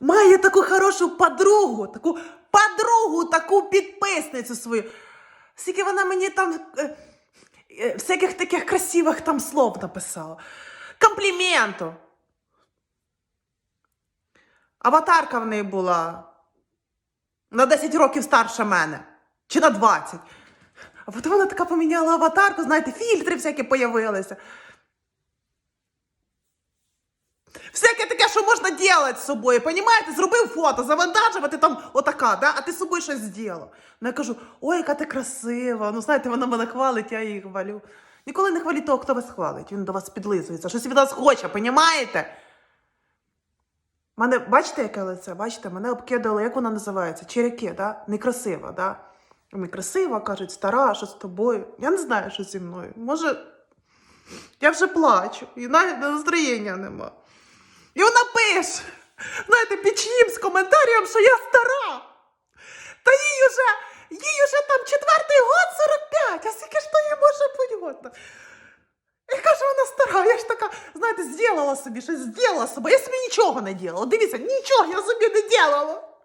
має таку хорошу подругу, таку подругу, таку підписницю свою. Скільки вона мені там е, е, всяких таких красивих там слов написала. Компліменту. Аватарка в неї була на 10 років старша мене. Чи на 20. А потім вона така поміняла аватарку, знаєте, фільтри всякі появилися. Можна робити з собою, понімаєте? Зробив фото, завантажив, а ти там отака, да? а ти з собою щось зробив. Ну я кажу, ой, яка ти красива. Ну, знаєте, вона мене хвалить, я її хвалю. Ніколи не хваліть того, хто вас хвалить. Він до вас підлизується, щось від вас хоче, понімаєте? Мене, бачите, яке лице? Бачите, мене обкидали, як вона називається? Черяки, да? Некрасива, да? Некрасива, кажуть, стара, що з тобою. Я не знаю, що зі мною. Може, я вже плачу, і навіть настроєння нема. І вона пише, знаєте, під чиїмсь коментарем, що я стара. Та їй уже, їй уже там четвертий год 45, а скільки ж то їй може год? Я кажу, вона стара, я ж така, знаєте, зробила собі, щось зробила собі. Я собі нічого не діла. Дивіться, нічого я собі не робила.